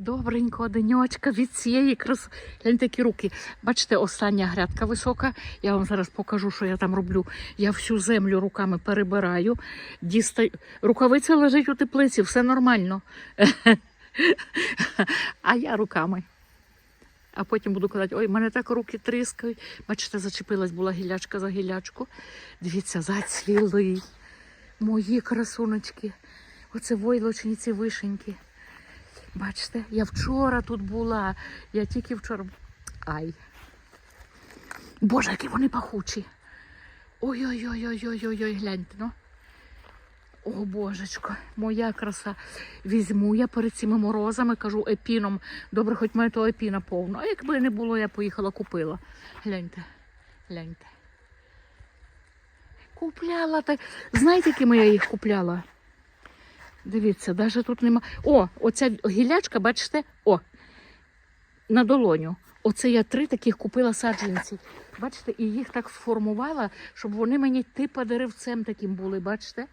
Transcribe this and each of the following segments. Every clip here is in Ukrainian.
Добренько, денечка від цієї краси. Гляньте, які руки. Бачите, остання грядка висока. Я вам зараз покажу, що я там роблю. Я всю землю руками перебираю. Дістаю. Рукавиця лежить у теплиці, все нормально. А я руками. А потім буду казати, ой, мене так руки тріскають. Бачите, зачепилась була гілячка за гілячку. Дивіться, зацвіли. Мої красуночки. Оце войлочні ці вишеньки. Бачите, я вчора тут була. Я тільки вчора. Ай. Боже, які вони пахучі. Ой-ой-ой-ой-ой-ой, гляньте, ну. О, божечко, моя краса. Візьму я перед цими морозами, кажу епіном. Добре, хоч мене того епіна повно. А якби не було, я поїхала купила. Гляньте, гляньте. Купляла так. Знаєте, якими я їх купляла? Дивіться, навіть тут нема. О, оця гілячка, бачите? О, на долоню. Оце я три таких купила саджанці. Бачите, і їх так сформувала, щоб вони мені типа деревцем таким були, бачите?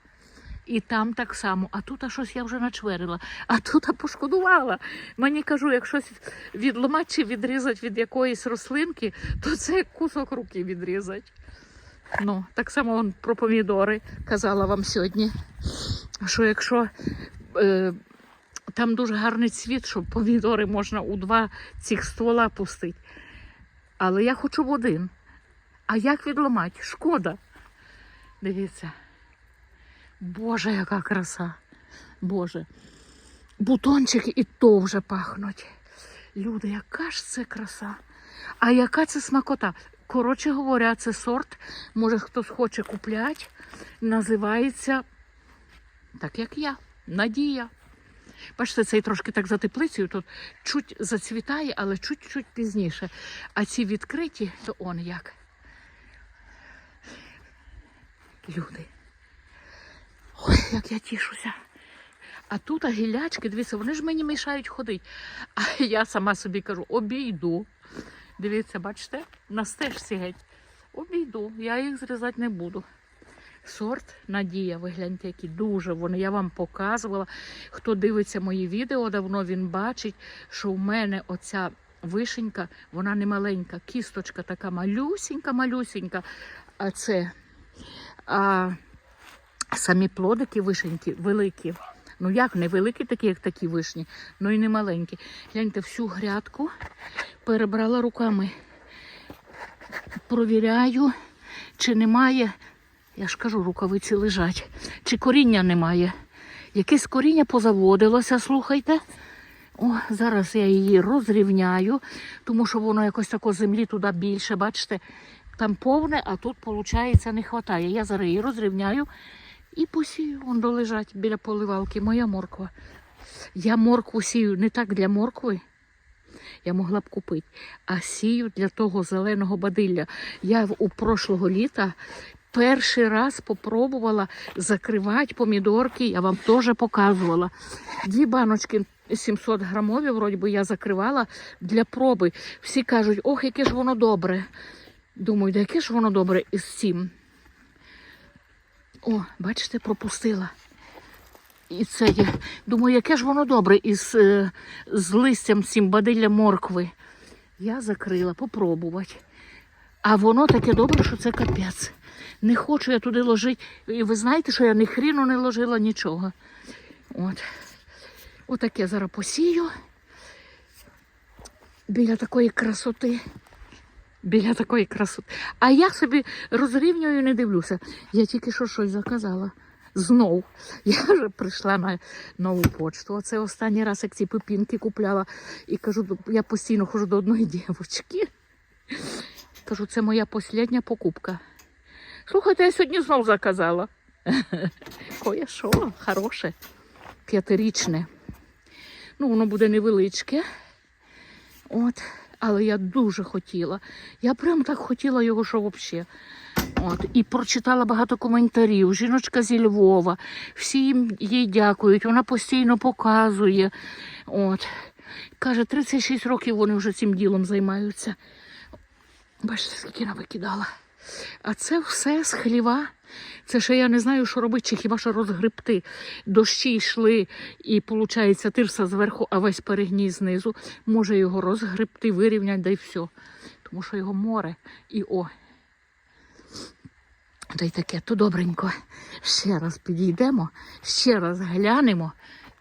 І там так само. А тут а щось я вже начверила, а тут а пошкодувала. Мені кажу, як щось відломати чи відрізати від якоїсь рослинки, то це кусок руки відрізати. Ну, так само про помідори казала вам сьогодні. Що якщо е, там дуже гарний цвіт, що помідори можна у два цих ствола пустити. Але я хочу в один. А як відламати? Шкода. Дивіться. Боже, яка краса. Боже. Бутончики і то вже пахнуть. Люди, яка ж це краса. А яка це смакота? Коротше говоря, це сорт, може хтось хоче купляти, називається, так як я, Надія. Бачите, цей трошки так за теплицею, тут чуть зацвітає, але чуть-чуть пізніше. А ці відкриті, то он як. Люди. Ой, як я тішуся. А тут а гілячки, дивіться, вони ж мені мішають ходити. А я сама собі кажу, обійду. Дивіться, бачите, на стежці геть. Обійду, я їх зрізати не буду. Сорт Надія, ви гляньте, які дуже вони. Я вам показувала. Хто дивиться мої відео, давно він бачить, що в мене оця вишенька, вона не маленька, кісточка така малюсінька. А це а, самі плодики вишеньки великі. Ну як не великі, такі, як такі вишні, ну і не маленькі. Гляньте, всю грядку перебрала руками. Провіряю, чи немає, я ж кажу, рукавиці лежать, чи коріння немає. Якесь коріння позаводилося, слухайте. О, зараз я її розрівняю, тому що воно якось тако землі туди більше, бачите, там повне, а тут, виходить, не вистачає. Я зараз її розрівняю і посію. Вон долежать біля поливалки. Моя морква. Я моркву сію не так для моркви. Я могла б купити, а сію для того зеленого бадилля. Я у прошлого літа перший раз попробувала закривати помідорки. Я вам теж показувала. Дві баночки 700 грамові, вроді би, я закривала для проби. Всі кажуть, ох, яке ж воно добре. Думаю, да яке ж воно добре із цим. О, бачите, пропустила. І це я думаю, яке ж воно добре із е, з листям цим бадилля моркви. Я закрила, попробувати. А воно таке добре, що це капець. Не хочу я туди ложити. І ви знаєте, що я ні хріну не ложила нічого. От. Отаке зараз посію. Біля такої красоти. Біля такої красоти. А я собі розрівнюю і не дивлюся. Я тільки що щось заказала. Знов. Я вже прийшла на нову почту. Оце останній раз, як ці пепінки купляла. І кажу, я постійно ходжу до одної дівчинки. Кажу, це моя остання покупка. Слухайте, я сьогодні знов заказала. Кое що, хороше, п'ятирічне. Ну, воно буде невеличке. От. Але я дуже хотіла. Я прям так хотіла його, що взагалі. От. І прочитала багато коментарів. Жіночка зі Львова. Всі їм- їй дякують. Вона постійно показує. От. Каже, 36 років вони вже цим ділом займаються. Бачите, скільки вона викидала. А це все з хліва. Це ще я не знаю, що робити, чи хіба що розгребти. Дощі йшли, і виходить, тирса зверху, а весь перегній знизу. Може його розгребти, вирівняти, да й все. Тому що його море і о. Та й таке, то добренько. Ще раз підійдемо, ще раз глянемо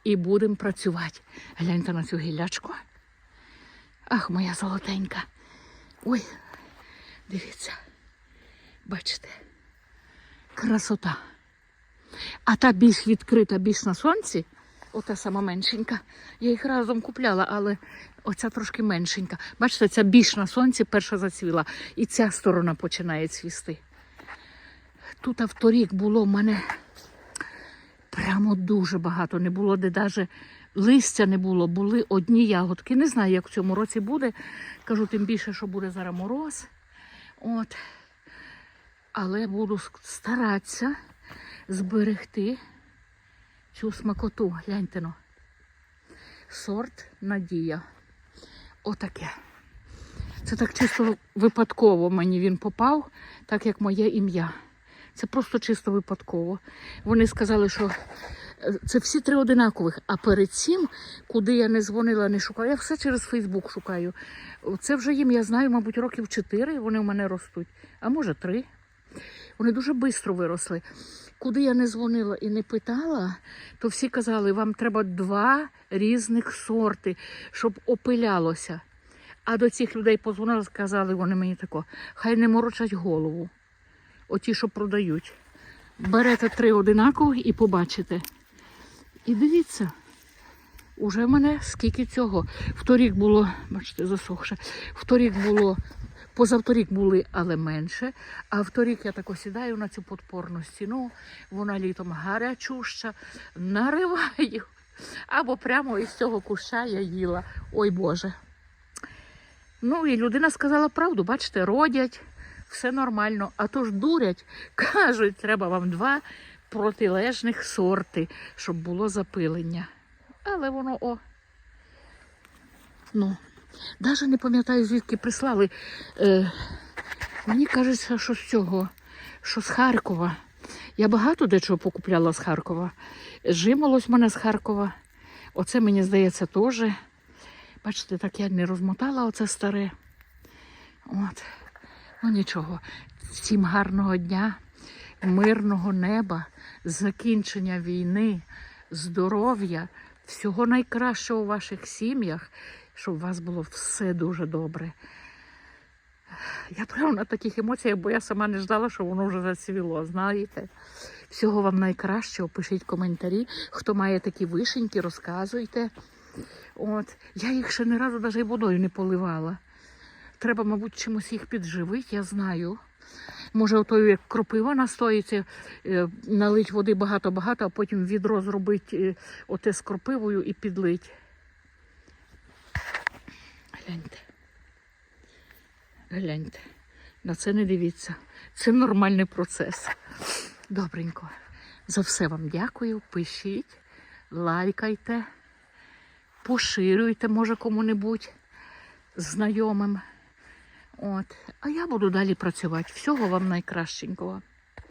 і будемо працювати. Гляньте на цю гілячку. Ах, моя золотенька. Ой, дивіться. Бачите, красота. А та більш відкрита, більш на сонці, ота сама меншенька. Я їх разом купляла, але оця трошки меншенька. Бачите, ця більш на сонці перша зацвіла. І ця сторона починає цвісти. Тут авторік було в мене прямо дуже багато. Не було де навіть листя не було, були одні ягодки. Не знаю, як в цьому році буде. Кажу, тим більше, що буде зараз мороз. От. Але буду старатися зберегти цю смакоту. Гляньте ну. Сорт Надія. Отаке. Це так чисто випадково мені він попав, так як моє ім'я. Це просто чисто випадково. Вони сказали, що е, це всі три одинакових. А перед цим, куди я не дзвонила, не шукала, я все через Фейсбук шукаю. Це вже їм, я знаю, мабуть, років чотири вони в мене ростуть, а може три. Вони дуже швидко виросли. Куди я не дзвонила і не питала, то всі казали, вам треба два різних сорти, щоб опилялося. А до цих людей позвонила, сказали вони мені тако, хай не морочать голову. Оті, що продають. Берете три одинакових і побачите. І дивіться, уже в мене скільки цього. Вторік було, бачите, засохше. Вторік було, позавторік були, але менше. А вторік я так осідаю на цю подпорну стіну, вона літом гарячуща, нариваю. Або прямо із цього куща я їла. Ой Боже. Ну і людина сказала правду, бачите, родять, все нормально. А то ж дурять, кажуть, треба вам два протилежних сорти, щоб було запилення. Але воно о. Ну, навіть не пам'ятаю, звідки прислали. Е, мені кажеться, що з цього, що з Харкова. Я багато дечого покупляла з Харкова. Жимолось мене з Харкова. Оце, мені здається, теж. Бачите, так я не розмотала оце старе. От. Ну нічого. Всім гарного дня, мирного неба, закінчення війни, здоров'я, всього найкращого у ваших сім'ях, щоб у вас було все дуже добре. Я прямо на таких емоціях, бо я сама не ждала, що воно вже зацвіло, знаєте. Всього вам найкращого, пишіть коментарі. Хто має такі вишеньки, розказуйте. От. Я їх ще не разу навіть водою не поливала. Треба, мабуть, чимось їх підживити, я знаю. Може, отою, як кропива настоїться, е, налить води багато-багато, а потім відро зробити е, оте з кропивою і підлить. Гляньте. Гляньте. На це не дивіться. Це нормальний процес. Добренько. За все вам дякую. Пишіть, лайкайте, поширюйте, може, кому-небудь знайомим. От. А я буду далі працювати. Всього вам найкращенького.